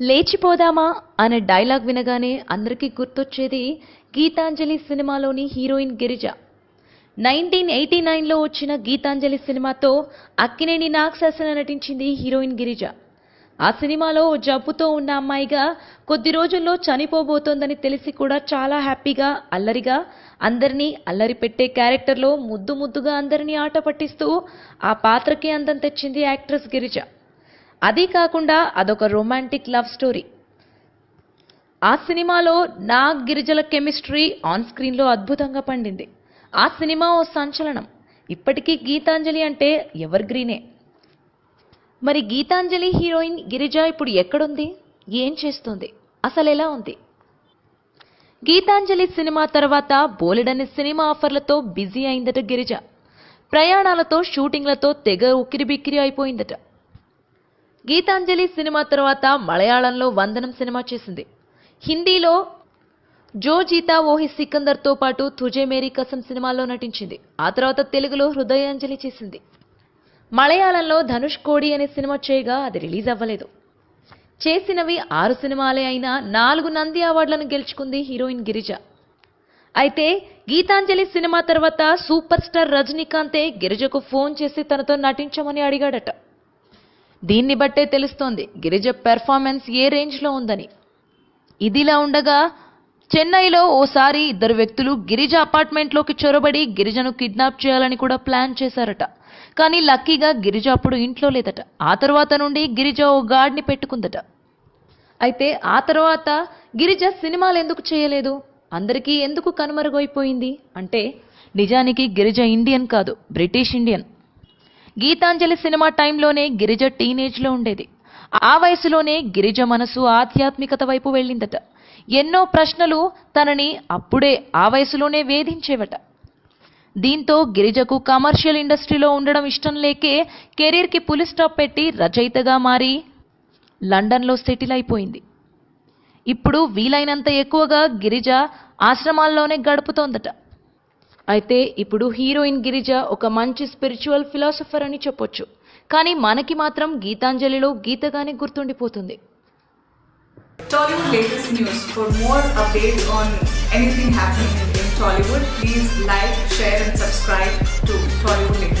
లేచిపోదామా అనే డైలాగ్ వినగానే అందరికీ గుర్తొచ్చేది గీతాంజలి సినిమాలోని హీరోయిన్ గిరిజ. నైన్టీన్ ఎయిటీ నైన్లో వచ్చిన గీతాంజలి సినిమాతో అక్కినేని నాగశాసన నటించింది హీరోయిన్ గిరిజ. ఆ సినిమాలో ఓ జబ్బుతో ఉన్న అమ్మాయిగా కొద్ది రోజుల్లో చనిపోబోతోందని తెలిసి కూడా చాలా హ్యాపీగా అల్లరిగా అందరినీ అల్లరి పెట్టే క్యారెక్టర్లో ముద్దు ముద్దుగా అందరినీ ఆట పట్టిస్తూ ఆ పాత్రకి అందం తెచ్చింది యాక్ట్రెస్ గిరిజ. అదీ కాకుండా అదొక రొమాంటిక్ లవ్ స్టోరీ ఆ సినిమాలో నాగ్ గిరిజల కెమిస్ట్రీ ఆన్ స్క్రీన్లో అద్భుతంగా పండింది. ఆ సినిమా ఓ సంచలనం. ఇప్పటికీ గీతాంజలి అంటే ఎవర్ గ్రీనే. మరి గీతాంజలి హీరోయిన్ గిరిజ ఇప్పుడు ఎక్కడుంది? ఏం చేస్తుంది? అసలు ఎలా ఉంది? గీతాంజలి సినిమా తర్వాత బోలెడని సినిమా ఆఫర్లతో బిజీ అయిందట గిరిజ. ప్రయాణాలతో షూటింగ్లతో తెగ ఉక్కిరిబిక్కిరి అయిపోయిందట. గీతాంజలి సినిమా తర్వాత మలయాళంలో వందనం సినిమా చేసింది. హిందీలో జో జీతా ఓహి సికందర్తో పాటు తుజే మేరీ కసం సినిమాల్లో నటించింది. ఆ తర్వాత తెలుగులో హృదయాంజలి చేసింది. మలయాళంలో ధనుష్ కోడి అనే సినిమా చేయగా అది రిలీజ్ అవ్వలేదు. చేసినవి ఆరు సినిమాలే అయినా నాలుగు నంది అవార్డులను గెలుచుకుంది హీరోయిన్ గిరిజ. అయితే గీతాంజలి సినిమా తర్వాత సూపర్ స్టార్ రజనీకాంతే గిరిజకు ఫోన్ చేసి తనతో నటించమని అడిగాడట. దీన్ని బట్టే తెలుస్తోంది. గిరిజ పెర్ఫార్మెన్స్ ఏ రేంజ్లో ఉందని. ఇదిలా ఉండగా చెన్నైలో ఓసారి ఇద్దరు వ్యక్తులు గిరిజ అపార్ట్మెంట్లోకి చొరబడి గిరిజను కిడ్నాప్ చేయాలని కూడా ప్లాన్ చేశారట. కానీ లక్కీగా గిరిజ అప్పుడు ఇంట్లో లేదట. ఆ తర్వాత నుండి గిరిజ ఓ గార్డ్ని పెట్టుకుందట. అయితే ఆ తర్వాత గిరిజ సినిమాలు ఎందుకు చేయలేదు? అందరికీ ఎందుకు కనుమరుగైపోయింది? అంటే నిజానికి గిరిజ ఇండియన్ కాదు బ్రిటిష్ ఇండియన్. గీతాంజలి సినిమా టైంలోనే గిరిజ టీనేజ్లో ఉండేది. ఆ వయసులోనే గిరిజ మనసు ఆధ్యాత్మికత వైపు వెళ్ళిందట. ఎన్నో ప్రశ్నలు తనని అప్పుడే ఆ వయసులోనే వేధించేవట. దీంతో గిరిజకు కమర్షియల్ ఇండస్ట్రీలో ఉండడం ఇష్టం లేకే కెరీర్కి పులి స్టాప్ పెట్టి రచయితగా మారి లండన్లో సెటిల్ అయిపోయింది. ఇప్పుడు వీలైనంత ఎక్కువగా గిరిజ ఆశ్రమాల్లోనే గడుపుతోందట. అయితే ఇప్పుడు హీరోయిన్ గిరిజ ఒక మంచి స్పిరిచువల్ ఫిలాసఫర్ అని చెప్పొచ్చు కానీ మనకి మాత్రం గీతాంజలిలో గీతగానే గుర్తుండిపోతుంది Tollywood latest news. For more updates on anything happening in, in Tollywood, please like, share, and subscribe to Tollywood latest.